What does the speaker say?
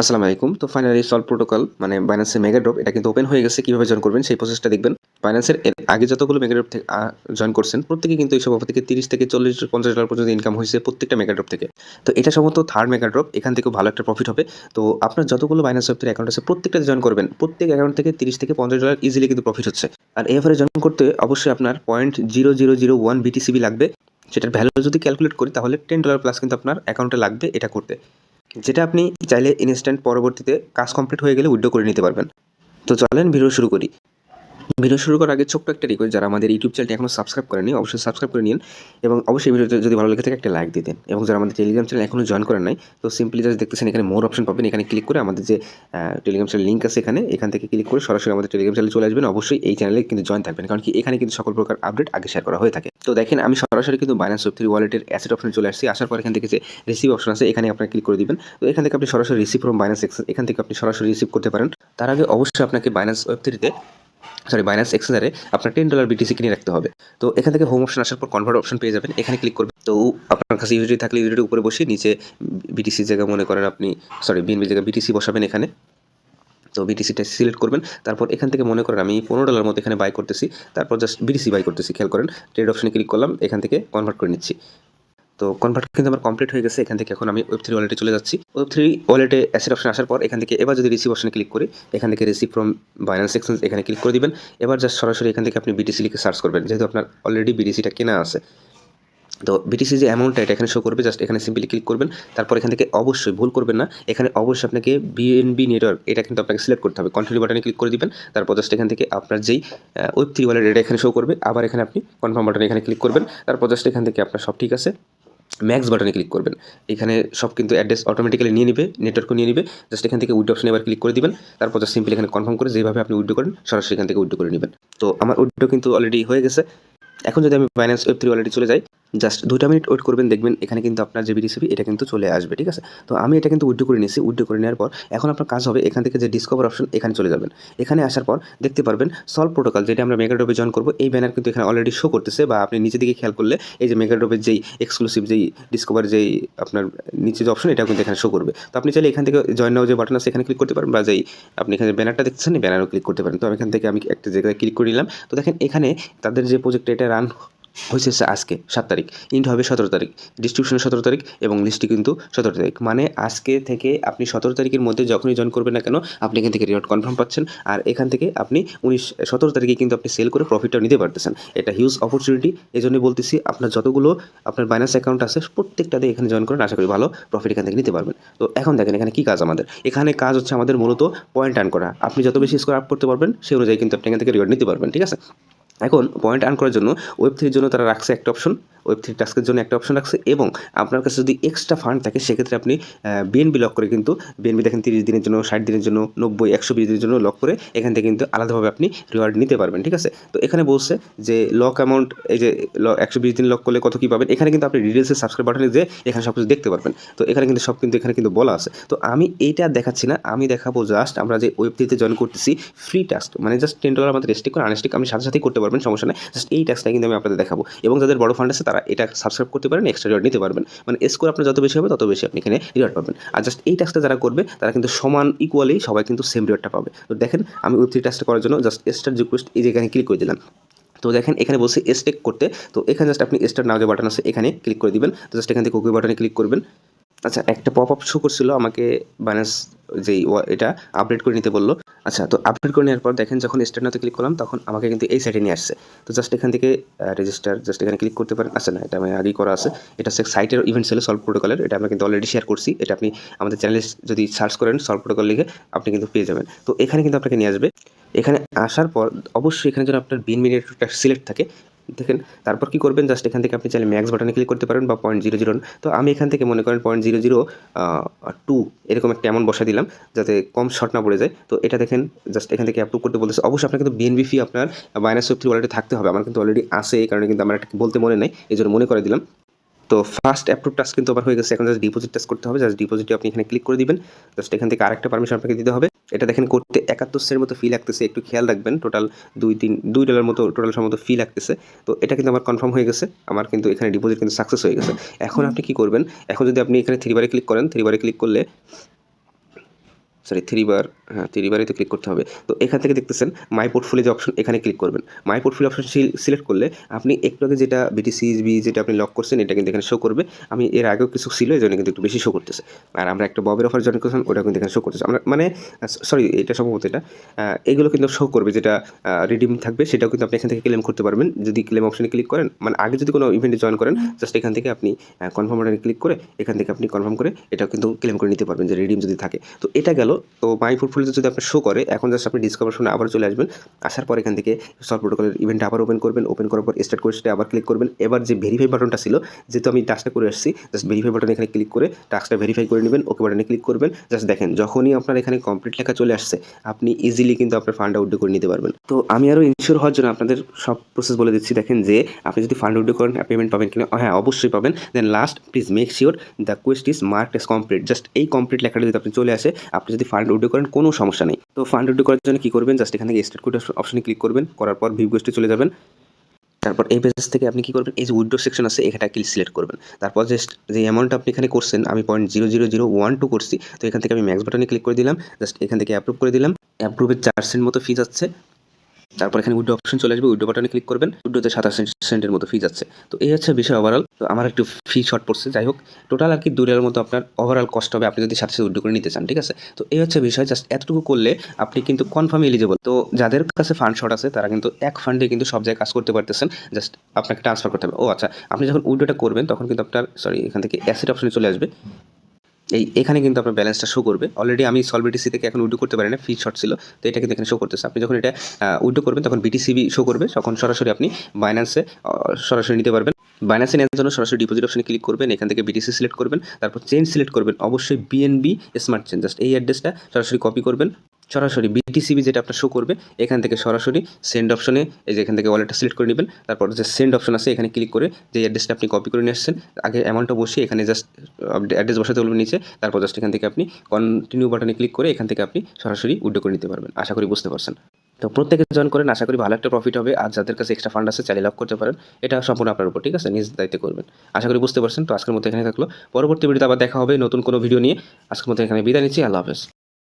আসসালামু আলাইকুম। তো ফাইনালি সলভ প্রোটোকল মানে বাইন্যান্সের মেগা ড্রপ এটা কিন্তু ওপেন হয়ে গেছে, কীভাবে জয়েন করবেন সেই প্রসেসটা দেখবেন। বাইন্যান্সের আগে যতগুলো মেগা ড্রপ থেকে জয়েন করছেন প্রত্যেকে কিন্তু এইসব অফার থেকে তিরিশ থেকে চল্লিশ, পঞ্চাশ ডলার পর্যন্ত ইনকাম হয়েছে প্রত্যেকটা মেগা ড্রপ থেকে। তো এটা সম্ভবত থার্ড মেগা ড্রপ এখান থেকেও ভালো একটা প্রফিট হবে। তো আপনার যতগুলো বাইন্যান্স ওয়েবথের অ্যাকাউন্ট আছে প্রত্যেকটাতে জয়েন করবেন। প্রত্যেক অ্যাকাউন্ট থেকে তিরিশ থেকে পঞ্চাশ ডলার ইজিলি কিন্তু প্রফিট হচ্ছে। আর এই অফারে জয়েন করতে অবশ্যই আপনার point zero zero zero one BTCB লাগবে। সেটার ভ্যালু যদি ক্যালকুলেট করি, তাহলে টেন ডলার প্লাস কিন্তু আপনার অ্যাকাউন্টে লাগবে এটা করতে। যেটা আপনি চাইলে ইনস্ট্যান্ট পরবর্তীতে কাজ কমপ্লিট হয়ে গেলে উইড্রো করে নিতে পারবেন। তো চলেন ভিডিও শুরু করি। ভিডিও শুরু করার আগে ছোট্ট একটা রিকোয়েস্ট যারা আমাদের ইউটিউব চ্যানেলটি এখনও সাবস্ক্রাইব করেনি অবশ্যই সাবস্ক্রাইব করে নিন এবং অবশ্যই ভিডিওতে যদি ভালো লেগে থাকে একটা লাইক দিয়ে দেন। এবং যারা আমাদের টেলিগ্রাম চ্যানেল এখনও জয়েন করেন নাই, তো সিম্পলি জাস্ট দেখতেছেন এখানে মোর অপশন পাবেন। এখানে ক্লিক করে আমাদের যে টেলিগ্রাম চ্যানেল লিঙ্ক আছে এখানে, এখান থেকে ক্লিক করে সরাসরি আমাদের টেলিগ্রাম চ্যানেলে চলে আসবেন। অবশ্যই এই চ্যানেলে কিন্তু জয়েন থাকবেন, কারণ কি এখানে কিন্তু সকল প্রকার আপডেট আগে শেয়ার করা হয়ে থাকে। তো দেখেন, আমি সরাসরি কিন্তু বাইন্যান্স ওয়েব থ্রি ওয়ালেটের অ্যাসেট অপশনে চলে আসছি। আসার পর এখান থেকে যে রিসিভ অপশন আছে, এখানে আপনারা ক্লিক করে দিবেন। তো এখান থেকে আপনি সরাসরি রিসিভ ফ্রম বাইন্যান্স এখান থেকে আপনি সরাসরি রিসিভ করতে পারেন। তার আগে অবশ্যই আপনাকে বাইন্যান্স ওয়েব থ্রিতে সরি বাইন্যান্স এক্সচেঞ্জারে আপনার টেন ডলার বিটিসি কিনে রাখতে হবে। তো এখান থেকে হোম অপশন আসার পর কনভার্ট অপশন পেয়ে যাবেন। এখানে ক্লিক করবেন। তো আপনার কাছে ইউনিটি থাকলে ইউনিটির উপরে বসে নিচে বিটিসি জায়গা মনে করেন আপনি সরি বিএনবি জায়গা বিটিসি বসাবেন এখানে। তো বিটিসিটা সিলেক্ট করবেন। তারপর এখান থেকে মনে করেন আমি পনেরো ডলার মতো এখানে বাই করতেছি। তারপর জাস্ট বিটিসি বাই করতেছি। খেয়াল করেন ট্রেড অপশনে ক্লিক করলাম। এখান থেকে কনভার্ট করে নিচ্ছি। তো কনভার্ট কিন্তু আমার কমপ্লিট হয়ে গেছে এখান থেকে। এখন আমি ওয়েব থ্রি ওয়ালেটে চলে যাচ্ছি। ওয়েব থ্রি ওয়ালেটে অ্যাসেট অপশন আসার পর এখান থেকে এবার যদি রিসিভ অপশনে ক্লিক করি, এখান থেকে রিসিভ ফ্রম বাইন্যান্স এক্সচেঞ্জ এখানে ক্লিক করে দিবেন। এবার জাস্ট সরাসরি এখান থেকে আপনি বিটিসি লিখে সার্চ করবেন। যেহেতু আপনার অলরেডি বিটিসিটা কেনা আছে। তো বিটিসি যে অ্যামাউন্টটা এটা এখানে শো করবে জাস্ট এখানে সিম্পলি ক্লিক করবেন। তারপর এখান থেকে অবশ্যই ভুল করবেন না। এখানে অবশ্যই আপনাকে বিএনবি নেটওয়ার্ক এটা কিন্তু আপনাকে সিলেক্ট করতে হবে। কন্টিনিউ বাটনে ক্লিক করে দিবেন। তারপর জাস্ট এখান থেকে আপনার যেই ওয়েব থ্রি ওয়ালেট এটা এখানে শো করবে। আবার এখানে আপনি কনফার্ম বাটনে এখানে ক্লিক করবেন। তারপর জাস্ট এখান থেকে আপনার সব ঠিক আছে। ম্যাক্স বাটনে ক্লিক করবেন। এখানে সব কিন্তু অ্যাড্রেস অটোমেটিক্যালি নিয়ে নেবে নেটওয়ার্কও নিয়ে নেবে। জাস্ট এখান থেকে উইডো অপশনে এবার ক্লিক করে দিবেন। তারপর জাস্ট সিম্পলি এখানে কনফার্ম করে যেভাবে আপনি উইডো করেন, সরাসরি এখান থেকে উইডো করে নেবেন। তো আমার উইডো কিন্তু অলরেডি হয়ে গেছে। এখন যদি আমি ফাইন্যান্স ওয়েব থ্রি অলরেডি চলে যাই জাস্ট দুটা মিনিট ওয়েট করবেন, দেখবেন এখানে কিন্তু আপনার যে বিডিসিপি এটা কিন্তু চলে আসবে, ঠিক আছে? তো আমি এটা কিন্তু উইড্রো করে নিয়েছি উইড্রো করে নেওয়ার পর এখন আপনার কাজ হবে এখান থেকে যে ডিসকভার অপশন এখানে চলে যাবেন। এখানে আসার পর দেখতে পারবেন সলভ প্রোটোকল যেটা আমরা মেগাডোপে জয়েন করব, এই ব্যানার কিন্তু এখানে অলরেডি শো করতেছে বা আপনি নিচে দিকে খেয়াল করলে এই যে মেগাডোপের যেই এক্সক্লুসিভ যেই ডিসকভার যেই আপনার নিচে যে অপশন এটা কিন্তু এখানে শো করবে। তো আপনি চাইলে এখান থেকে জয়েন নাও যে বাটন আছে, এখানে ক্লিক করতে পারেন বা যেই আপনি এখানে ব্যানারটা দেখছেন ব্যানারও ক্লিক করতে পারেন। তো আমি এখান থেকে আমি একটা জায়গায় ক্লিক করে নিলাম। তো দেখেন এখানে তাদের যে প্রজেক্টটা এটা রান হয়েছে আজকে, সাত তারিখ। ইন্ট হবে সতেরো তারিখ। ডিস্ট্রিবিউশন সতেরো তারিখ এবং লিস্টটি কিন্তু সতেরো তারিখ। মানে আজকে থেকে আপনি সতেরো তারিখের মধ্যে যখনই জয়েন করবেন না কেন, আপনি এখান থেকে রিওয়ার্ড কনফার্ম পাচ্ছেন। আর এখান থেকে আপনি উনিশ, সতেরো তারিখে কিন্তু আপনি সেল করে প্রফিটটাও নিতে পারতেছেন। এটা হিউজ অপরচুনিটি এই জন্যই বলতেছি, আপনার যতগুলো আপনার বাইন্যান্স অ্যাকাউন্ট আছে প্রত্যেকটাতে এখানে জয়েন করেন। আশা করি ভালো প্রফিট এখান থেকে নিতে পারবেন। তো এখন দেখেন, এখানে কী কাজ আমাদের? এখানে কাজ হচ্ছে আমাদের মূলত পয়েন্ট আর্ন করা। আপনি যত বেশি স্কোর আপ করতে পারবেন সেই অনুযায়ী কিন্তু আপনি এখান থেকে রিওয়ার্ড নিতে পারবেন, ঠিক আছে? এখন পয়েন্ট আর্ন করার জন্য ওয়েব থ্রির জন্য তারা রাখছে একটা অপশন ওয়েব থ্রি টাস্কের জন্য একটা অপশন রাখছে এবং আপনার কাছে যদি এক্সট্রা ফান্ড থাকে, সেক্ষেত্রে আপনি বিএনবি লক করে কিন্তু বিএনবি দেখেন তিরিশ দিনের জন্য, ষাট দিনের জন্য, নব্বই, একশো বিশ দিনের জন্য লক করে এখান থেকে কিন্তু আলাদাভাবে আপনি রিওয়ার্ড নিতে পারবেন, ঠিক আছে? তো এখানে বলছে যে লক অ্যামাউন্ট এই যে একশো বিশ দিন লক করলে কত কী পাবেন? এখানে কিন্তু আপনি ডিটেলসে সাবস্ক্রাইব বাটনে যে এখানে সব কিছু দেখতে পারবেন। তো এখানে কিন্তু সব কিন্তু এখানে কিন্তু বলা আছে। তো আমি এইটা দেখাচ্ছি না, আমি দেখাবো জাস্ট আমরা যে ওয়েব থ্রিতে জয়েন করতেছি ফ্রি টাস্ক মানে জাস্ট টেন ডলার আমাদের রেস্টিক করে আনস্টিক আমি সাথে সাথেই করতে পারবেন, সমস্যা নেই। জাস্ট এই টাস্কটা কিন্তু আমি আপনাদের দেখাবো। এবং যাদের বড় ফান্ড আছে, তারা এটা সাবস্ক্রাইব করতে পারেন এক্সট্রা রিওয়ার্ড নিতে পারবেন। মানে স্কোর আপনার যত বেশি হবে, তত বেশি আপনি এখানে রিওয়ার্ড পাবেন। আর জাস্ট এই টাস্কটা যারা করবে, তারা কিন্তু সমান ইকুয়ালি সবাই কিন্তু সেম রিওয়ার্ডটা পাবে। তো দেখেন, আমি ওয়েব থ্রি টাস্কটা করার জন্য জাস্ট স্টার রিকোয়েস্ট এই যেখানে ক্লিক করে দিলাম। তো দেখেন, এখানে বলছে স্টেক করতে। তো এখানে জাস্ট আপনি স্টার নাও যে বাটন আছে, এখানে ক্লিক করে দিবেন। তো জাস্ট এখান থেকে ওকে বাটনে ক্লিক করবেন। আচ্ছা একটা পপ আপ শো করছিল, আমাকে বাইন্যান্স যেই এটা আপডেট করে নিতে বলল। আচ্ছা তো আপডেট করে নেওয়ার পর দেখেন যখন স্টার্ট ক্লিক করলাম, তখন আমাকে কিন্তু এই সাইটে নিয়ে আসছে। তো জাস্ট এখান থেকে রেজিস্টার জাস্ট এখানে ক্লিক করতে পারেন। আচ্ছা না, এটা আমি আগেই করা আছে। এটা হচ্ছে সাইটের ইভেন্ট সেলে সলভ প্রোটোকলের এটা আমরা কিন্তু অলরেডি শেয়ার করছি। এটা আপনি আমাদের চ্যানেলে যদি সার্চ করেন সলভ প্রোটোকল লিখে আপনি কিন্তু পেয়ে যাবেন। তো এখানে কিন্তু আপনাকে নিয়ে আসবে। এখানে আসার পর অবশ্যই এখানে যেন আপনার বিন মিনিটটা সিলেক্ট থাকে দেখেন, তারপর কি করবেন? জাস্ট এখান থেকে আপনি চাইলে ম্যাক্স বাটনে ক্লিক করতে পারেন বা পয়েন্ট জিরো জিরো তো আমি এখান থেকে মনে করেন পয়েন্ট জিরো জিরো টু এরকম একটা এমন বসা দিলাম, যাতে কম শর্ট না পড়ে যায়। তো এটা দেখেন জাস্ট এখান থেকে অ্যাপ্রুভ করতে বলতেছে। অবশ্যই আপনার কিন্তু বিএনবি ফি আপনার বাইনাস ওয়েব থ্রি অলরেডি থাকতে হবে। আমার কিন্তু অলরেডি আসে এই কারণে কিন্তু আমার একটা বলতে মনে নেই, এই জন্য মনে করে দিলাম। তো ফার্স্ট অ্যাপ্রুভ টাস্ক কিন্তু আবার হয়ে গেছে। এখন জাস্ট ডিপোজিট টাস্ক করতে হবে। জাস্ট ডিপোজিটে আপনি এখানে ক্লিক করে দিবেন। জাস্ট এখান থেকে আরেকটা পারমিশন আপনাকে দিতে হবে। এটা দেখেন করতে একাত্তর সের মতো ফি লাগতেছে। একটু খেয়াল রাখবেন। টোটাল দুই তিন, দুই ডলার মতো টোটাল সম্ভবত ফি লাগতেছে। তো এটা কিন্তু আমার কনফার্ম হয়ে গেছে। আমার কিন্তু এখানে ডিপোজিট কিন্তু সাকসেস হয়ে গেছে। এখন আপনি কি করবেন? এখন যদি আপনি এখানে থ্রিবারে ক্লিক করেন থ্রিবারে ক্লিক করলে সরি থ্রি বার হ্যাঁ থ্রি বারে তো ক্লিক করতে হবে। তো এখান থেকে দেখতেছেন মাই পোর্টফোলিও যে অপশন এখানে ক্লিক করবেন। মাই পোর্টফোলিও অপশন সিলেক্ট করলে আপনি একটু আগে যেটা বিটিসিবি যেটা আপনি লক করছেন, এটা কিন্তু এখানে শো করবে। আমি এর আগেও কিছু ছিল এই জন্য কিন্তু একটু বেশি শো করতেছে। আর আমরা একটা ববের অফার জয়েন করছিলাম ওটা কিন্তু এখানে শো করতেছে। আমরা মানে সরি এটা সম্ভবত এটা। এগুলো কিন্তু শো করবে, যেটা রিডিম থাকবে, সেটাও কিন্তু আপনি এখান থেকে ক্লেম করতে পারবেন। যদি ক্লেম অপশনে ক্লিক করেন মানে আগে যদি কোনো ইভেন্টে জয়েন করেন জাস্ট এখান থেকে আপনি কনফার্ম বাটনে ক্লিক করে, এখান থেকে আপনি কনফার্ম করে, এটাও কিন্তু ক্লেম করে নিতে পারবেন যে রিডিম যদি থাকে। তো এটা গেল তো মাই পোর্টফোলিওতে যদি আপনার শো করে, এখন জাস্ট আপনি ডিসকভার শুনে আবার চলে আসবেন। আসার পর এখান থেকে সলভ প্রোটোকলের ইভেন্ট আবার ওপেন করবেন। ওপেন করার পর স্টার্ট সেটা আবার ক্লিক করবেন। এবার যে ভেরিফাই বাটনটা ছিল, যেহেতু আমি টাস্কটা করে আসছি জাস্ট ভেরিফাই বাটনে এখানে ক্লিক করে টাস্কটা ভেরিফাই করে নেবেন। ওকে বাটনে ক্লিক করবেন। জাস্ট দেখেন, যখনই আপনার এখানে কমপ্লিট লেখা চলে আসছে, আপনি ইজিলি কিন্তু আপনার ফান্ড আউট করে নিতে পারবেন। তো আমি আরও ইনশিওর হওয়ার জন্য আপনাদের সব প্রসেস বলে দিচ্ছি। দেখেন যে আপনি যদি ফান্ড উইড্রো করেন পেমেন্ট পাবেন কিনা হ্যাঁ অবশ্যই পাবেন। Then last please make sure the quest is mark as complete just এই কমপ্লিট লেখাটা যদি আপনি চলে আসে, আপনি যদি ফান্ড উইড্রো করেন, কোনো সমস্যা নেই। তো ফান্ড উইড্রো করার জন্য কী করবেন? জাস্ট এখান স্টেট কোড অপশনে ক্লিক করবেন। করার পর ভিউ গোস্টে চলে যাবেন। তারপর এই পেজ থেকে আপনি কী করবেন? এই যে উইড্রো সেকশন আছে এখানটা ক্লিক সিলেক্ট করবেন। তারপর জাস্ট যে অ্যামাউন্ট আপনি এখানে করছেন, আমি point zero zero zero one two করছি। তো এখান থেকে আমি ম্যাক্স বাটনে ক্লিক করে দিলাম। জাস্ট এখান থেকে অ্যাপ্রুভ করে দিলাম। অ্যাপ্রুভের চার সেন্ট মতো ফিজ আছে তারপর এখানে উইড্রো অপশন চলে আসবে উইড্রো বাটনে ক্লিক করবেন উইড্রোতে সাতাশ সেন্টের মতো ফিজ আছে। তো এই হচ্ছে বিষয় ওভারঅল তো আমার একটু ফি শর্ট পড়ছে, যাই হোক। টোটাল আর কি দুরের মতো আপনার ওভারঅল কষ্ট হবে, আপনি যদি সাথে সাথে উইড্রো করে নিতে চান, ঠিক আছে? তো এই হচ্ছে বিষয় জাস্ট এতটুকু করলে আপনি কিন্তু কনফার্ম এলিজেবল তো যাদের কাছে ফান্ড শর্ট আছে, তারা কিন্তু এক ফান্ডে কিন্তু সব জায়গায় কাজ করতে পারতেছেন জাস্ট আপনাকে ট্রান্সফার করতে হবে। ও আচ্ছা আপনি যখন উইড্রোটা করবেন, তখন কিন্তু আপনার সরি এখান থেকে অ্যাসেট অপশনে চলে আসবে। এই, এখানে কিন্তু আপনার ব্যালেন্সটা শো করবে। অলরেডি আমি সলবিটিসি থেকে এখন উইডো করতে পারি না ফি শর্ট ছিল, তো এটা কিন্তু এখানে শো করতেছে। আপনি যখন এটা উইডো করবেন, তখন বিটিসিবি শো করবে, তখন সরাসরি আপনি বাইন্যান্সে সরাসরি নিতে পারবেন। বাইন্যান্সে নেওয়ার জন্য সরাসরি ডিপোজিট অপশনে ক্লিক করবেন, এখান থেকে বিটিসি সিলেক্ট করবেন, তারপর চেঞ্জ সিলেক্ট করবেন। অবশ্যই বিএনবি স্মার্ট চেঞ্জ জাস্ট এই অ্যাড্রেসটা সরাসরি কপি করবেন। সরাসরি বিটিসিবি যেটা আপনার শো করবে, এখান থেকে সরাসরি সেন্ড অপশনে এই যে এখান থেকে ওয়ালেটটা সিলেক্ট করে নেবেন, তারপর যে সেন্ড অপশন আছে, এখানে ক্লিক করে যে অ্যাড্রেসটা আপনি কপি করে নিয়ে আসছেন, আগে অ্যামাউন্টটা বসিয়ে এখানে জাস্ট অ্যাড্রেস বসাতে বলবেন নিচে, তারপর জাস্ট এখান থেকে আপনি কন্টিনিউ বাটনে ক্লিক করে এখান থেকে আপনি সরাসরি উইড্রো করে নিতে পারবেন, আশা করি বুঝতে পারছেন। তো প্রত্যেকে জয়েন করেন, আশা করি ভালো একটা প্রফিট হবে, আর যাদের কাছে এক্সট্রা ফান্ড আছে চালিয়ে লাভ করতে পারেন, এটা সম্পূর্ণ আপনার উপর, ঠিক আছে? নিজ দায়িত্বে করবেন। আশা করি বুঝতে পারছেন, তো আজকের মতো এখানে থাকল। পরবর্তী ভিডিওতে আবার দেখা হবে নতুন কোনো ভিডিও নিয়ে। আজকের মতো এখানে বিদায় নিচ্ছি, আল্লাহ হাফেজ।